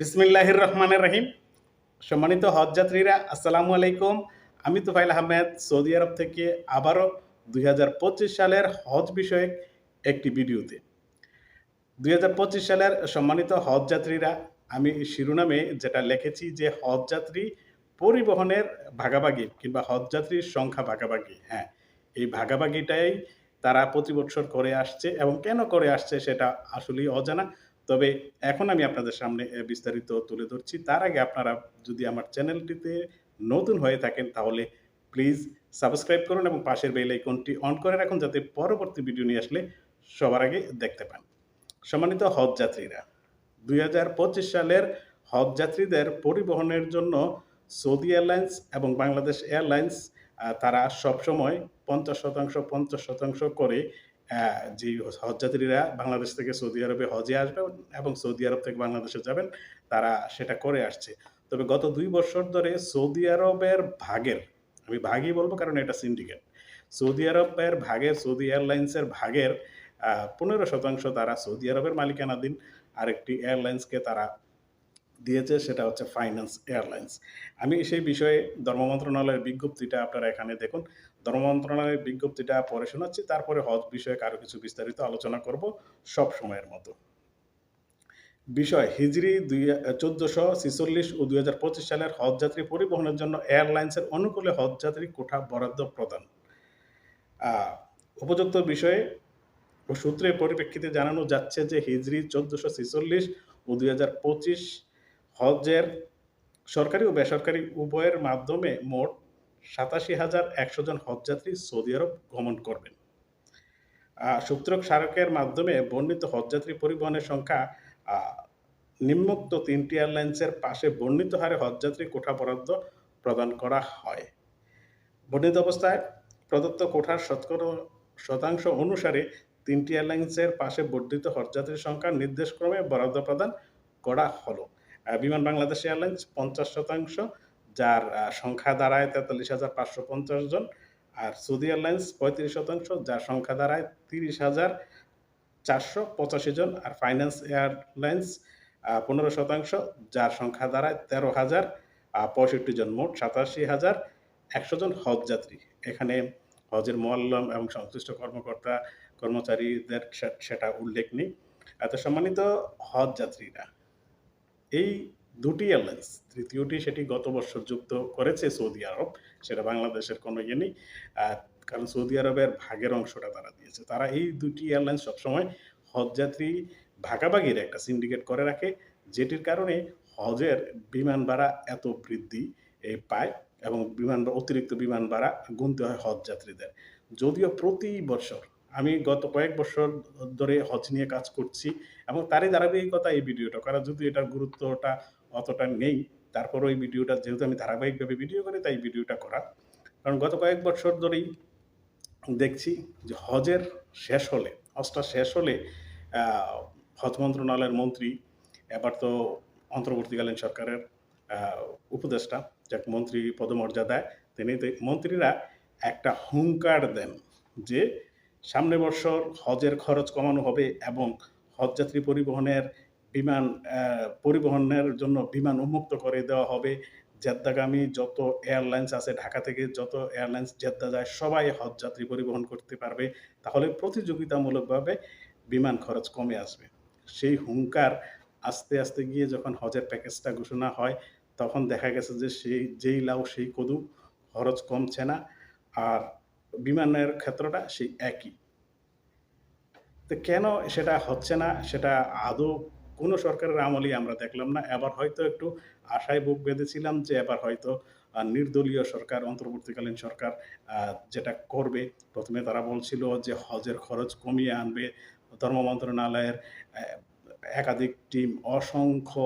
বিসমিল্লাহির রহমানের রহিম সম্মানিত হজ যাত্রীরা, আসসালামু আলাইকুম। আমি তুফাইল আহমেদ, সৌদি আরব থেকে আবারও দুই হাজার পঁচিশ সালের হজ বিষয়ক একটি ভিডিওতে। দুই হাজার পঁচিশ সালের সম্মানিত হজ যাত্রীরা, আমি শিরোনামে যেটা লিখেছি যে হজ যাত্রী পরিবহনের ভাগাভাগি কিংবা হজ যাত্রীর সংখ্যা ভাগাভাগি হ্যাঁ এই ভাগাভাগিটাই তারা প্রতি বছর করে আসছে এবং কেন করে আসছে সেটা আসলেই অজানা। তবে এখন আমি আপনাদের সামনে বিস্তারিত তুলে ধরছি। তার আগে আপনারা যদি আমার চ্যানেলটিতে নতুন হয়ে থাকেন, তাহলে প্লিজ সাবস্ক্রাইব করুন এবং পাশের বেল আইকনটি অন করে রাখুন, যাতে পরবর্তী ভিডিও নিয়ে আসলে সবার আগে দেখতে পান। সম্মানিত হজ যাত্রীরা দুই হাজার পঁচিশ সালের হজ যাত্রীদের পরিবহনের জন্য সৌদি এয়ারলাইন্স এবং বাংলাদেশ এয়ারলাইন্স তারা সবসময় পঞ্চাশ শতাংশ পঞ্চাশ শতাংশ করে যে হজ যাত্রীরা বাংলাদেশ থেকে সৌদি আরবে হজে আসবে এবং সৌদি আরব থেকে বাংলাদেশে যাবেন, তারা সেটা করে আসছে। তবে গত দুই বছর ধরে সৌদি আরবের ভাগের, আমি ভাগই বলব কারণ এটা সিন্ডিকেট সৌদি আরবের ভাগের, সৌদি এয়ারলাইন্সের ভাগের পনেরো শতাংশ তারা সৌদি আরবের মালিকানাধীন, আরেকটি এয়ারলাইন্সকে তারা দিয়েছে, সেটা হচ্ছে ফাইন্যান্স এয়ারলাইন্স আমি সেই বিষয়ে ধর্ম মন্ত্রণালয়ের বিজ্ঞপ্তিটা আপনারা এখানে দেখুন। ধর্ম মন্ত্রণালয়ের বিজ্ঞপ্তিটা পড়ে শোনাচ্ছি, তারপরে হজ বিষয়ে আরও কিছু বিস্তারিত আলোচনা করব সব সময়ের মতো। বিষয়, হিজরি দুই চোদ্দশো ছিচল্লিশ ও দুই হাজার পঁচিশ সালের হজ যাত্রী পরিবহনের জন্য এয়ারলাইন্সের অনুকূলে হজ যাত্রী কোঠা বরাদ্দ প্রদান। উপযুক্ত বিষয়ে সূত্রের পরিপ্রেক্ষিতে জানানো যাচ্ছে যে হিজরি চোদ্দশো ছিচল্লিশ ও দুই হাজার পঁচিশ হজের সরকারি ও বেসরকারি উভয়ের মাধ্যমে মোট সাতাশি হাজার একশো জন হজযাত্রী সৌদি আরব গমন করবেন। সূত্রক স্মারকের মাধ্যমে বর্ণিত হজযাত্রী পরিবহনের সংখ্যা নিম্নোক্ত তিনটি এয়ারলাইন্সের পাশে বর্ণিত হারে হজযাত্রী কোঠা বরাদ্দ প্রদান করা হয়। বর্ণিত অবস্থায় প্রদত্ত কোঠার শতকরা শতাংশ অনুসারে তিনটি এয়ারলাইন্সের পাশে বর্ধিত হজযাত্রীর সংখ্যা নির্দেশক্রমে বরাদ্দ প্রদান করা হলো। বিমান বাংলাদেশ এয়ারলাইন্স পঞ্চাশ শতাংশ, যার সংখ্যা দাঁড়ায় তেতাল্লিশ হাজার পাঁচশো পঞ্চাশ জন, আর সৌদি এয়ারলাইন্স পঁয়ত্রিশ শতাংশ, যার সংখ্যা দাঁড়ায় তিরিশ হাজার চারশো পঁচাশি জন, আর ফাইন্যান্স এয়ারলাইন্স পনেরো শতাংশ, যার সংখ্যা দাঁড়ায় তেরো হাজার পঁয়ষট্টি জন, মোট সাতাশি হাজার একশো জন হজ যাত্রী। এখানে হজের মোয়াল্লাম এবং সংশ্লিষ্ট কর্মকর্তা, কর্মচারীদের সেটা উল্লেখ নেই। এত সম্মানিত হজ যাত্রীরা এই দুটি এয়ারলাইন্স তৃতীয়টি সেটি গত বছর যুক্ত করেছে সৌদি আরব, সেটা বাংলাদেশের কোনো ইয়ে নেই কারণ সৌদি আরবের ভাগের অংশটা তারা দিয়েছে। তারা এই দুটি এয়ারলাইন্স সবসময় হজযাত্রী ভাগাভাগির একটা সিন্ডিকেট করে রাখে, যেটির কারণে হজের বিমান ভাড়া এত বৃদ্ধি পায় এবং বিমান, অতিরিক্ত বিমান ভাড়া গুনতে হয় হজ যাত্রীদের। যদিও প্রতি বছর আমি গত কয়েক বছর ধরে হজ নিয়ে কাজ করছি এবং তারই ধারাবাহিকতা এই ভিডিওটা করা যদি এটার গুরুত্বটা অতটা নেই তারপর ওই ভিডিওটা যেহেতু আমি ধারাবাহিকভাবে ভিডিও করি, তাই ভিডিওটা করা। কারণ গত কয়েক বছর ধরেই দেখছি যে হজের শেষ হলে, হজটা শেষ হলে হজ মন্ত্রণালয়ের মন্ত্রী, এবার তো অন্তর্বর্তীকালীন সরকারের উপদেষ্টা, যাক মন্ত্রী পদমর্যাদায়, তিনি মন্ত্রীরা একটা হুঙ্কার দেন যে সামনে বছর হজের খরচ কমানো হবে এবং হজযাত্রী পরিবহনের বিমান পরিবহনের জন্য বিমান উন্মুক্ত করে দেওয়া হবে। জেদ্দাগামী যত এয়ারলাইন্স আছে ঢাকা থেকে যত এয়ারলাইন্স জেদ্দা যায়, সবাই হজযাত্রী পরিবহন করতে পারবে। তাহলে প্রতিযোগিতামূলকভাবে বিমান খরচ কমে আসবে। সেই হুঙ্কার আস্তে আস্তে গিয়ে যখন হজের প্যাকেজটা ঘোষণা হয়, তখন দেখা গেছে যে সেই, যেই লাউ, সেই কদু খরচ কমছে না। আর বিমানের ক্ষেত্রটা সেই একই। তো কেন সেটা হচ্ছে না? সেটা আদৌ কোনো সরকারের আমলেই আমরা দেখলাম না। এবার হয়তো একটু আশায় বুক বেঁধেছিলাম যে এবার হয়তো নির্দলীয় সরকার, অন্তর্বর্তীকালীন সরকার যেটা করবে। প্রথমে তারা বলছিল যে হজের খরচ কমিয়ে আনবে। ধর্ম মন্ত্রণালয়ের একাধিক টিম, অসংখ্য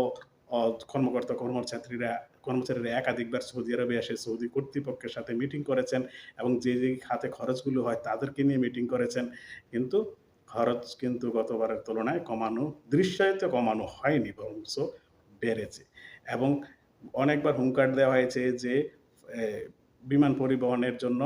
কর্মকর্তা, কর্মচারীরা কর্মচারীরা একাধিকবার সৌদি আরবে এসে সৌদি কর্তৃপক্ষের সাথে মিটিং করেছেন এবং যে যে খাতে খরচগুলো হয় তাদেরকে নিয়ে মিটিং করেছেন। কিন্তু খরচ কিন্তু গতবারের তুলনায় কমানো, দৃশ্যায়িত কমানো হয়নি, বরঞ্চ বেড়েছে। এবং অনেকবার হুঙ্কার দেওয়া হয়েছে যে বিমান পরিবহনের জন্য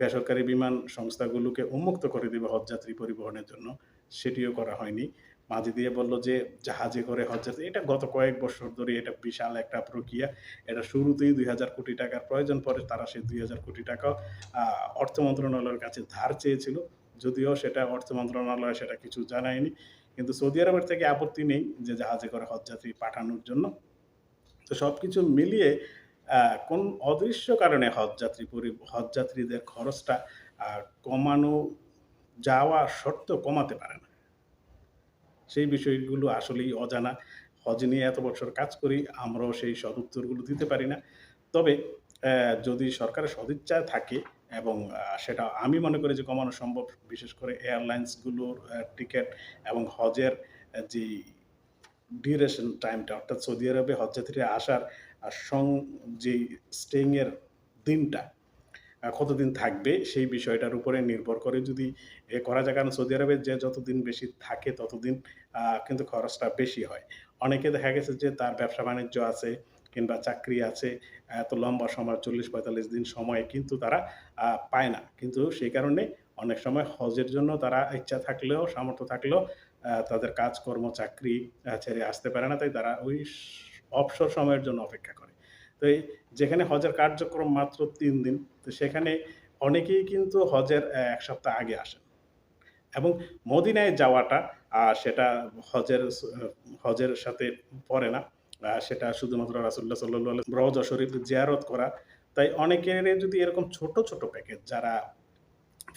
বেসরকারি বিমান সংস্থাগুলোকে উন্মুক্ত করে দেবে হজযাত্রী পরিবহনের জন্য। সেটিও করা হয়নি। মাঝে দিয়ে বলল যে জাহাজে করে হজ এটা গত কয়েক বছর ধরে এটা বিশাল একটা প্রক্রিয়া। এটা শুরুতেই দুই হাজার কোটি টাকার প্রয়োজন পড়ে, তারা সেই দুই হাজার কোটি টাকা অর্থ মন্ত্রণালয়ের কাছে ধার চেয়েছিল। যদিও সেটা অর্থ মন্ত্রণালয় সেটা কিছু জানায়নি। কিন্তু সৌদি আরবের থেকে আপত্তি নেই যে জাহাজে করে হজযাত্রী পাঠানোর জন্য। তো সব কিছু মিলিয়ে কোন অদৃশ্য কারণে হজযাত্রী পরি হজযাত্রীদের খরচটা কমানো যাওয়া শর্ত কমাতে পারে না। সেই বিষয়গুলো আসলেই অজানা। হজ নিয়ে এত বছর কাজ করি, আমরাও সেই সদুত্তরগুলো দিতে পারি না। তবে যদি সরকারের সদিচ্ছা থাকে এবং সেটা আমি মনে করি যে কমানো সম্ভব, বিশেষ করে এয়ারলাইন্সগুলোর টিকিট এবং হজের যে ডিউরেশন টাইমটা অর্থাৎ সৌদি আরবে হজযাত্রীরা আসার সং, যে স্টেইংয়ের দিনটা কতদিন থাকবে সেই বিষয়টার উপরে নির্ভর করে যদি, এ, করা যায়। কারণ সৌদি আরবে যে যতদিন বেশি থাকে ততদিন কিন্তু খরচটা বেশি হয়। অনেকে দেখা গেছে যে তার ব্যবসা বাণিজ্য আছে কিংবা চাকরি আছে এত লম্বা সময়, চল্লিশ পঁয়তাল্লিশ দিন সময় কিন্তু তারা পায় না। কিন্তু সেই কারণে অনেক সময় হজের জন্য তারা ইচ্ছা থাকলেও, সামর্থ্য থাকলেও তাদের কাজকর্ম, চাকরি ছেড়ে আসতে পারে না। তাই তারা ওই অবসর সময়ের জন্য অপেক্ষা করে। তো যেখানে হজের কার্যক্রম মাত্র তিন দিন, তো সেখানে অনেকেই কিন্তু হজের এক সপ্তাহ আগে আসেন। এবং মদিনায় যাওয়াটা সেটা হজের হজের সাথে পড়ে না। সেটা শুধুমাত্র রাসুল্লাহ সাল্লাহ রওজা শরীফ জিয়ারত করা। তাই অনেকের যদি এরকম ছোট ছোট প্যাকেজ, যারা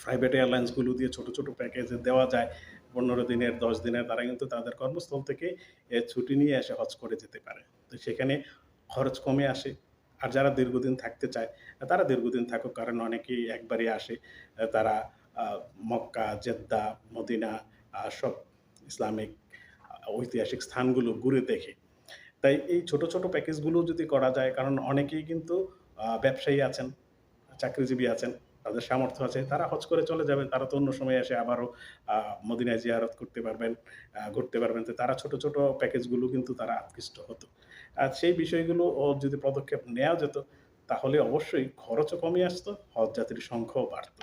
প্রাইভেট এয়ারলাইন্সগুলো দিয়ে ছোট ছোট প্যাকেজে দেওয়া যায়, পনেরো দিনের, দশ দিনের, তারা কিন্তু তাদের কর্মস্থল থেকে ছুটি নিয়ে এসে হজ করে যেতে পারে। তো সেখানে খরচ কমে আসে। আর যারা দীর্ঘদিন থাকতে চায়, তারা দীর্ঘদিন থাকুক, কারণ অনেকেই একবারই আসে। তারা মক্কা, জেদ্দা, মদিনা সব ইসলামিক ঐতিহাসিক স্থানগুলো ঘুরে দেখে। তাই এই ছোট ছোট প্যাকেজগুলো যদি করা যায়, কারণ অনেকেই কিন্তু ব্যবসায়ী আছেন, চাকরিজীবী আছেন, তাদের সামর্থ্য আছে, তারা হজ করে চলে যাবেন, তারা তো অন্য সময় এসে আবারও মদিনায় জিয়ারত করতে পারবেন ঘুরতে পারবেন। তো তারা ছোট ছোট প্যাকেজগুলো কিন্তু তারা আকৃষ্ট হতো। আর সেই বিষয়গুলো যদি পদক্ষেপ নেওয়া যেত, তাহলে অবশ্যই খরচও কমে আসতো হজ যাত্রীর সংখ্যাও বাড়তো।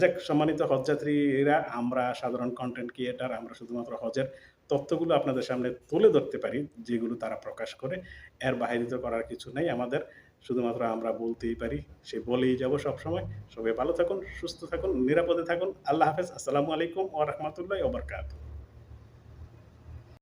যাক, সম্মানিত হজযাত্রীরা, আমরা সাধারণ কন্টেন্ট ক্রিয়েটার আমরা শুধুমাত্র হজের তথ্যগুলো আপনাদের সামনে তুলে ধরতে পারি, যেগুলো তারা প্রকাশ করে, এর বাহিরিত করার কিছু নেই আমাদের। শুধুমাত্র আমরা বলতেই পারি, সে বলেই যাব সবসময়। সবাই ভালো থাকুন, সুস্থ থাকুন, নিরাপদে থাকুন। আল্লাহ হাফেজ। আসসালামু আলাইকুম ও রহমতুল্লাহ ওবরকাত